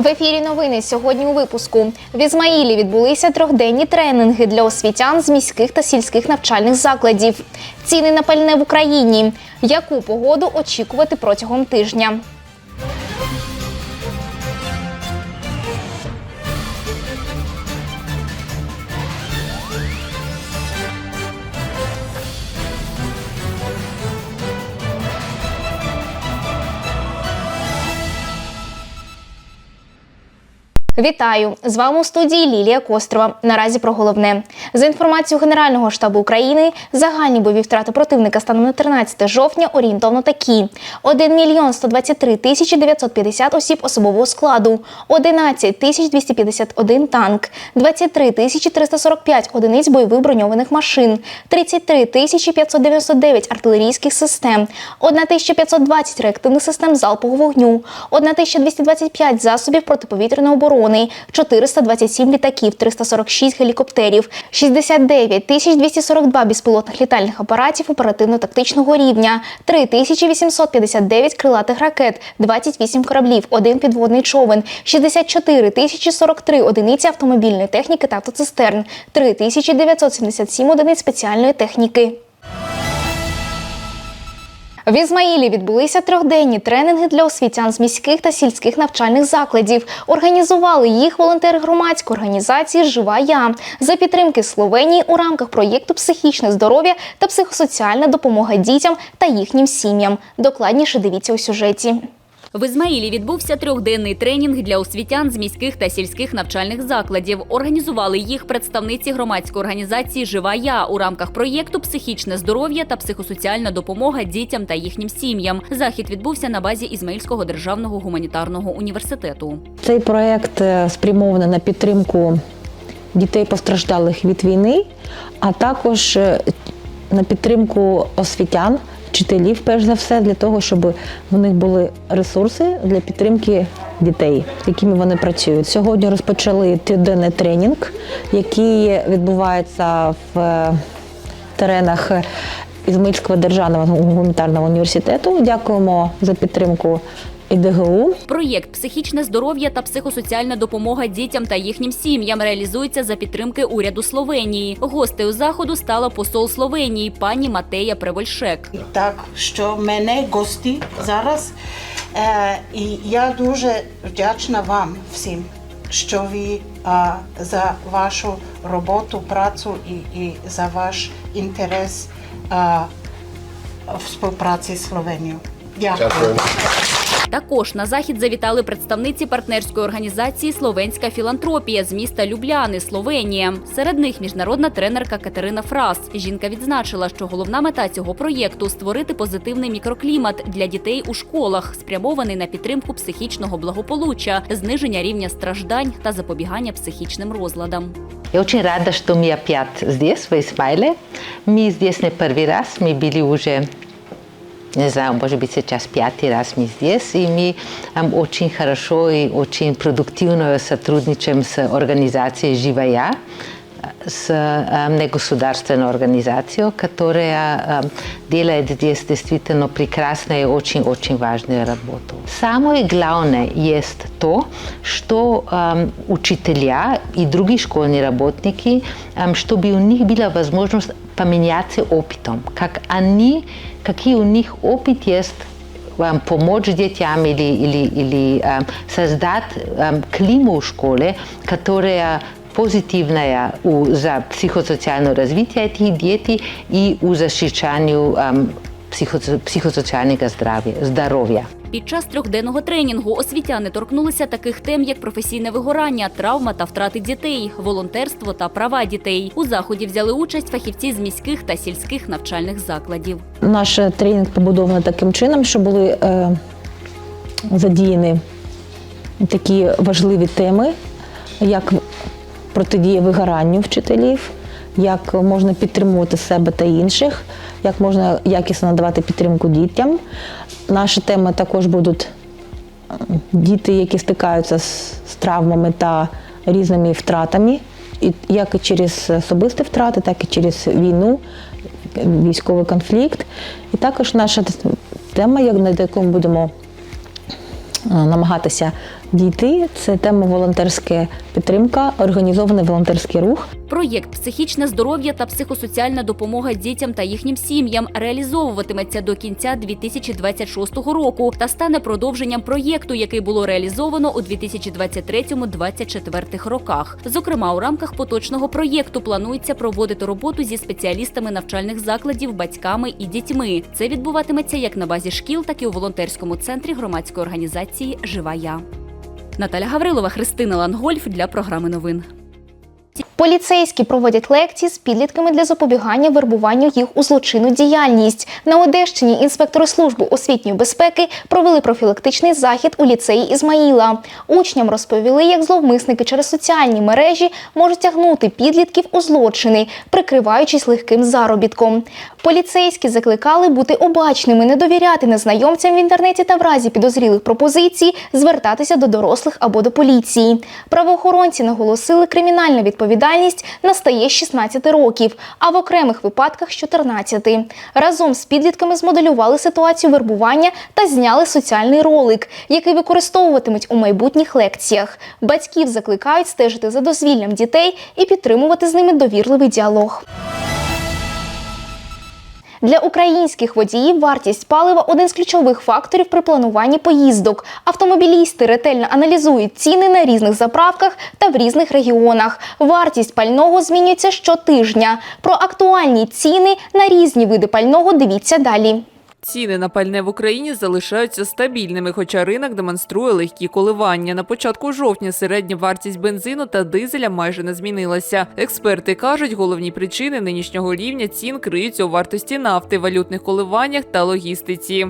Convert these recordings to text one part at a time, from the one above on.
В ефірі новини сьогодні у випуску в Ізмаїлі відбулися трьохденні тренінги для освітян з міських та сільських навчальних закладів. Ціни на пальне в Україні. Яку погоду очікувати протягом тижня? Вітаю! З вами у студії Лілія Кострова. Наразі про головне. За інформацією Генерального штабу України, загальні бойові втрати противника станом на 13 жовтня орієнтовно такі: 1 мільйон 123 тисячі 950 осіб особового складу, 11 тисяч 251 танк, 23 тисячі 345 одиниць бойових броньованих машин, 33 тисячі 599 артилерійських систем, 1520 реактивних систем залпового вогню, 1225 засобів протиповітряної оборони, 427 літаків, 346 гелікоптерів, 69 тисяч 242 безпілотних літальних апаратів оперативно-тактичного рівня, 3859 крилатих ракет, 28 кораблів, один підводний човен, 64 тисячі 43 одиниці автомобільної техніки та автоцистерн, 3977 одиниць спеціальної техніки. В Ізмаїлі відбулися трьохденні тренінги для освітян з міських та сільських навчальних закладів. Організували їх волонтери громадської організації Жива я за підтримки Словенії у рамках проєкту Психічне здоров'я та психосоціальна допомога дітям та їхнім сім'ям. Докладніше дивіться у сюжеті. В Ізмаїлі відбувся трьохденний тренінг для освітян з міських та сільських навчальних закладів. Організували їх представниці громадської організації Жива я у рамках проєкту Психічне здоров'я та психосоціальна допомога дітям та їхнім сім'ям. Захід відбувся на базі Ізмаїльського державного гуманітарного університету. Цей проект е, спрямований на підтримку дітей постраждалих від війни, а також е, на підтримку освітян, вчителів, перш за все, для того, щоб в них були ресурси для підтримки дітей, якими вони працюють. Сьогодні розпочали триденний тренінг, який відбувається в е, теренах Ізмильського державного гуманітарного університету. Дякуємо за підтримку ІДГУ. Проєкт Психічне здоров'я та психосоціальна допомога дітям та їхнім сім'ям реалізується за підтримки уряду Словенії. Гостею заходу стала посол Словенії пані Матея Превольшек. Так, що мене гості зараз. Е, і я дуже вдячна вам всім, що ви е, за вашу роботу, працю і, і за ваш інтерес е, в співпраці з Словенією. Дякую. Також на захід завітали представниці партнерської організації Словенська філантропія з міста Любляни, Словенія. Серед них міжнародна тренерка Катерина Фрас. Жінка відзначила, що головна мета цього проєкту створити позитивний мікроклімат для дітей у школах, спрямований на підтримку психічного благополуччя, зниження рівня страждань та запобігання психічним розладам. Я очень рада, что мы опять здесь, в Исмайле. Мы здесь не первый раз, мы были уже, не знаю, может быть, сейчас пятый раз мы здесь, и мы эм, очень хорошо и очень продуктивно сотрудничаем с организацией «Живая», с эм, негосударственной организацией, которая эм, делает здесь действительно прекрасную и очень-очень важную работу. Самое главное есть то, что эм, учителя и другие школьные работники, эм, чтобы у них была возможность поменяться опытом, как они, какие у них опыт есть эм, помочь детям или, или, или эм, создать эм, климат в школе, которая позитивная у, за психосоциальное развитие этих детей и у защищанию эм, психо- психосоциального здравия. здоровья. Під час трьохденного тренінгу освітяни торкнулися таких тем, як професійне вигорання, травма та втрати дітей, волонтерство та права дітей. У заході взяли участь фахівці з міських та сільських навчальних закладів. Наш тренінг побудований таким чином, що були е, задіяні такі важливі теми, як протидія вигоранню вчителів, як можна підтримувати себе та інших, як можна якісно надавати підтримку дітям. Наші теми також будуть е, діти, які стикаються з, з травмами та різними втратами, і як і через особисті втрати, так і через війну, військовий конфлікт. І також наша тема, як- над якою будемо е, намагатися дійти. Це тема волонтерська підтримка, організований волонтерський рух. Проєкт Психічне здоров'я та психосоціальна допомога дітям та їхнім сім'ям реалізовуватиметься до кінця 2026 року та стане продовженням проєкту, який було реалізовано у 2023-2024 роках. Зокрема, у рамках поточного проєкту планується проводити роботу зі спеціалістами навчальних закладів, батьками і дітьми. Це відбуватиметься як на базі шкіл, так і у волонтерському центрі громадської організації Жива я. Наталя Гаврилова, Христина Лангольф для програми новин. Поліцейські проводять лекції з підлітками для запобігання вербуванню їх у злочинну діяльність. На Одещині інспектори служби освітньої безпеки провели профілактичний захід у ліцеї Ізмаїла. Учням розповіли, як зловмисники через соціальні мережі можуть тягнути підлітків у злочини, прикриваючись легким заробітком. Поліцейські закликали бути обачними, не довіряти незнайомцям в інтернеті та в разі підозрілих пропозицій звертатися до дорослих або до поліції. Правоохоронці наголосили, кримінальна відповідальність настає з 16 років, а в окремих випадках з 14. Разом з підлітками змоделювали ситуацію вербування та зняли соціальний ролик, який використовуватимуть у майбутніх лекціях. Батьків закликають стежити за дозвіллям дітей і підтримувати з ними довірливий діалог. Для українських водіїв вартість палива один з ключових факторів при плануванні поїздок. Автомобілісти ретельно аналізують ціни на різних заправках та в різних регіонах. Вартість пального змінюється щотижня. Про актуальні ціни на різні види пального дивіться далі. Ціни на пальне в Україні залишаються стабільними, хоча ринок демонструє легкі коливання. На початку жовтня середня вартість бензину та дизеля майже не змінилася. Експерти кажуть, головні причини нинішнього рівня цін криються у вартості нафти, валютних коливаннях та логістиці.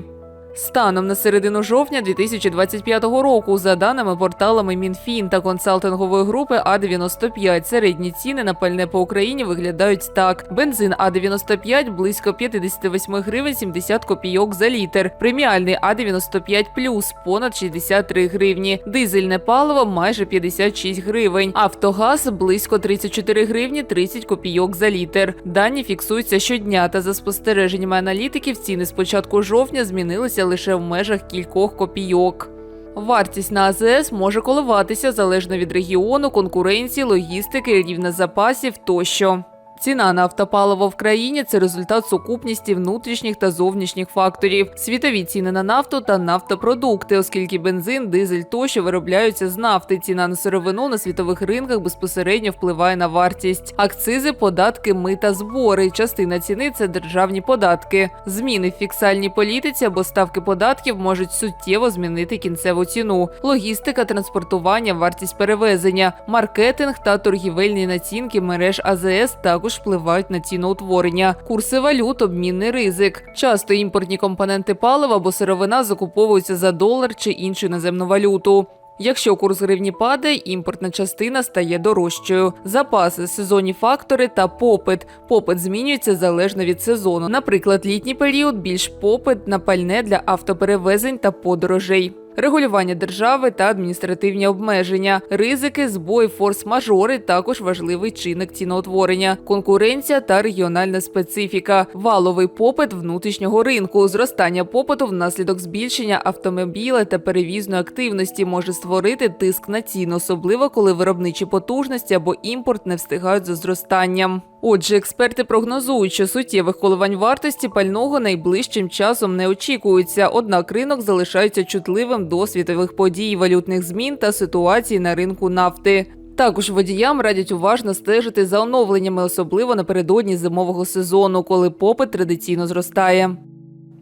Станом на середину жовтня 2025 року, за даними порталами Мінфін та консалтингової групи А95, середні ціни на пальне по Україні виглядають так: бензин А95 близько 58 гривень 70 копійок за літр, преміальний А95 плюс понад 63 гривні, дизельне паливо майже 56 гривень, Автогаз близько 34 гривні 30 копійок за літр. Дані фіксуються щодня, та за спостереженнями аналітиків, ціни з початку жовтня змінилися лише в межах кількох копійок. Вартість на АЗС може коливатися залежно від регіону, конкуренції, логістики, рівня запасів тощо. Ціна на автопаливо в країні це результат сукупності внутрішніх та зовнішніх факторів, світові ціни на нафту та нафтопродукти, оскільки бензин, дизель тощо виробляються з нафти. Ціна на сировину на світових ринках безпосередньо впливає на вартість. Акцизи, податки, мита, збори. Частина ціни це державні податки. Зміни в фіксальній політиці або ставки податків можуть суттєво змінити кінцеву ціну. Логістика, транспортування, вартість перевезення, маркетинг та торгівельні націнки мереж АЗС також впливають на ціноутворення. Курси валют, обмінний ризик. Часто імпортні компоненти палива або сировина закуповуються за долар чи іншу іноземну валюту. Якщо курс гривні падає, імпортна частина стає дорожчою. Запаси, сезонні фактори та попит. Попит змінюється залежно від сезону. Наприклад, літній період більш попит на пальне для автоперевезень та подорожей. Регулювання держави та адміністративні обмеження, ризики, збої, форс-мажори також важливий чинник ціноутворення, конкуренція та регіональна специфіка, валовий попит внутрішнього ринку, зростання попиту внаслідок збільшення автомобіля та перевізної активності може створити тиск на ціну, особливо коли виробничі потужності або імпорт не встигають за зростанням. Отже, експерти прогнозують, що суттєвих коливань вартості пального найближчим часом не очікується. Однак ринок залишається чутливим до світових подій, валютних змін та ситуації на ринку нафти. Також водіям радять уважно стежити за оновленнями, особливо напередодні зимового сезону, коли попит традиційно зростає.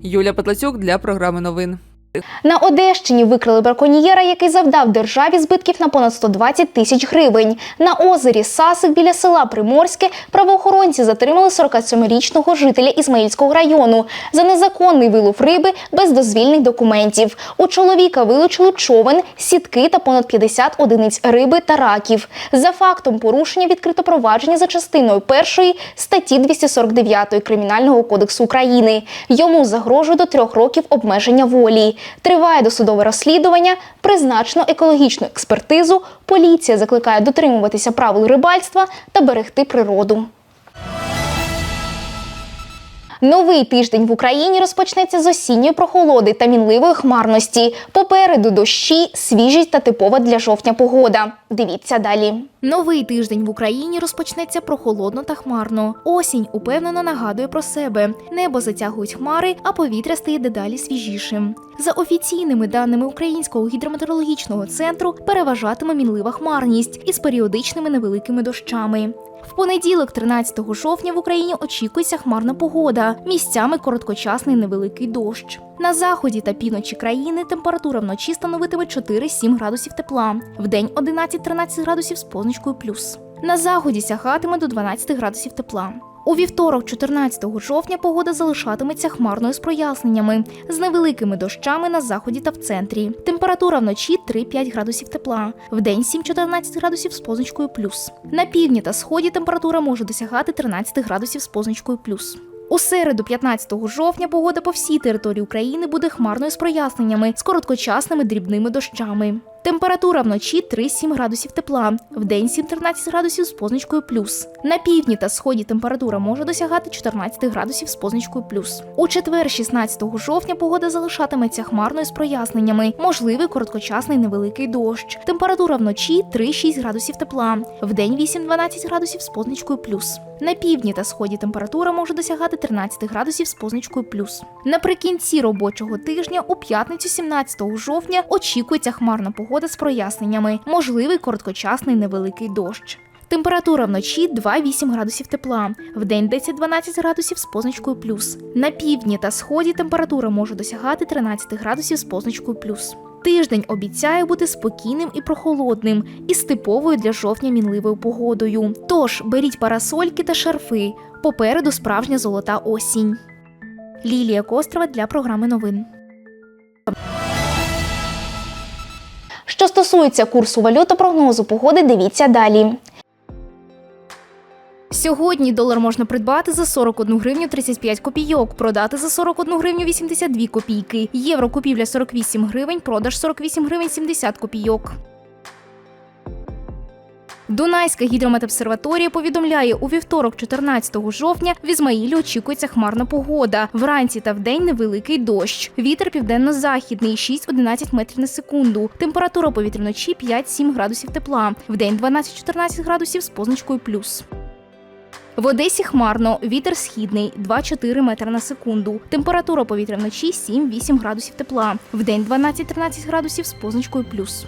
Юля Петлацюк для програми новин. На Одещині викрили браконьєра, який завдав державі збитків на понад 120 тисяч гривень. На озері Сасик біля села Приморське правоохоронці затримали 47-річного жителя Ізмаїльського району за незаконний вилов риби без дозвільних документів. У чоловіка вилучили човен, сітки та понад 50 одиниць риби та раків. За фактом порушення відкрито провадження за частиною першої статті 249 Кримінального кодексу України. Йому загрожує до трьох років обмеження волі. Триває досудове розслідування, призначено екологічну експертизу. Поліція закликає дотримуватися правил рибальства та берегти природу. Новий тиждень в Україні розпочнеться з осінньої прохолоди та мінливої хмарності. Попереду дощі, свіжість та типова для жовтня погода. Дивіться далі. Новий тиждень в Україні розпочнеться прохолодно та хмарно. Осінь упевнено нагадує про себе. Небо затягують хмари, а повітря стає дедалі свіжішим. За офіційними даними Українського гідрометеорологічного центру, переважатиме мінлива хмарність із періодичними невеликими дощами. В понеділок, 13 жовтня, в Україні очікується хмарна погода, місцями короткочасний невеликий дощ. На заході та півночі країни температура вночі становитиме 4-7 градусів тепла, вдень 11-13 градусів з позначкою плюс. На заході сягатиме до 12 градусів тепла. У вівторок, 14 жовтня, погода залишатиметься хмарною з проясненнями, з невеликими дощами на заході та в центрі. Температура вночі 3-5 градусів тепла, вдень 7-14 градусів з позначкою плюс. На півдні та сході температура може досягати 13 градусів з позначкою плюс. У середу, 15 жовтня, погода по всій території України буде хмарною з проясненнями, з короткочасними дрібними дощами. Температура вночі 3-7 градусів тепла, вдень 7-13 градусів з позначкою плюс. На півдні та сході температура може досягати 14 градусів з позначкою плюс. У четвер, 16 жовтня, погода залишатиметься хмарною з проясненнями, можливий короткочасний невеликий дощ. Температура вночі 3-6 градусів тепла, вдень 8-12 градусів з позначкою плюс. На півдні та сході температура може досягати 13 градусів з позначкою плюс. Наприкінці робочого тижня, у п'ятницю, 17 жовтня, очікується хмарна погода з проясненнями, можливий короткочасний невеликий дощ. Температура вночі 2-8 градусів тепла, вдень 10-12 градусів з позначкою плюс. На півдні та сході температура може досягати 13 градусів з позначкою плюс. Тиждень обіцяє бути спокійним і прохолодним, із типовою для жовтня мінливою погодою. Тож беріть парасольки та шарфи. Попереду справжня золота осінь. Лілія Кострова для програми новин. Що стосується курсу валют та прогнозу погоди, дивіться далі. Сьогодні долар можна придбати за 41 гривню 35 копійок, продати за 41 гривню 82 копійки. Євро купівля 48 гривень, продаж 48 гривень 70 копійок. Дунайська гідрометобсерваторія повідомляє, у вівторок, 14 жовтня, в Ізмаїлі очікується хмарна погода. Вранці та вдень невеликий дощ. Вітер південно-західний 6-11 метрів на секунду. Температура повітря вночі 5-7 градусів тепла. Вдень 12-14 градусів з позначкою плюс. В Одесі хмарно, вітер східний 2-4 метри на секунду. Температура повітря вночі 7-8 градусів тепла. Вдень 12-13 градусів з позначкою плюс.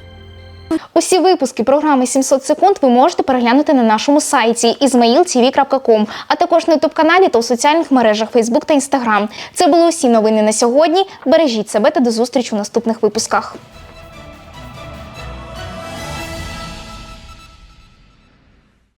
Усі випуски програми 700 секунд ви можете переглянути на нашому сайті ismailtv.com, а також на ютуб каналі та у соціальних мережах Facebook та Instagram. Це були усі новини на сьогодні. Бережіть себе та до зустрічі у наступних випусках.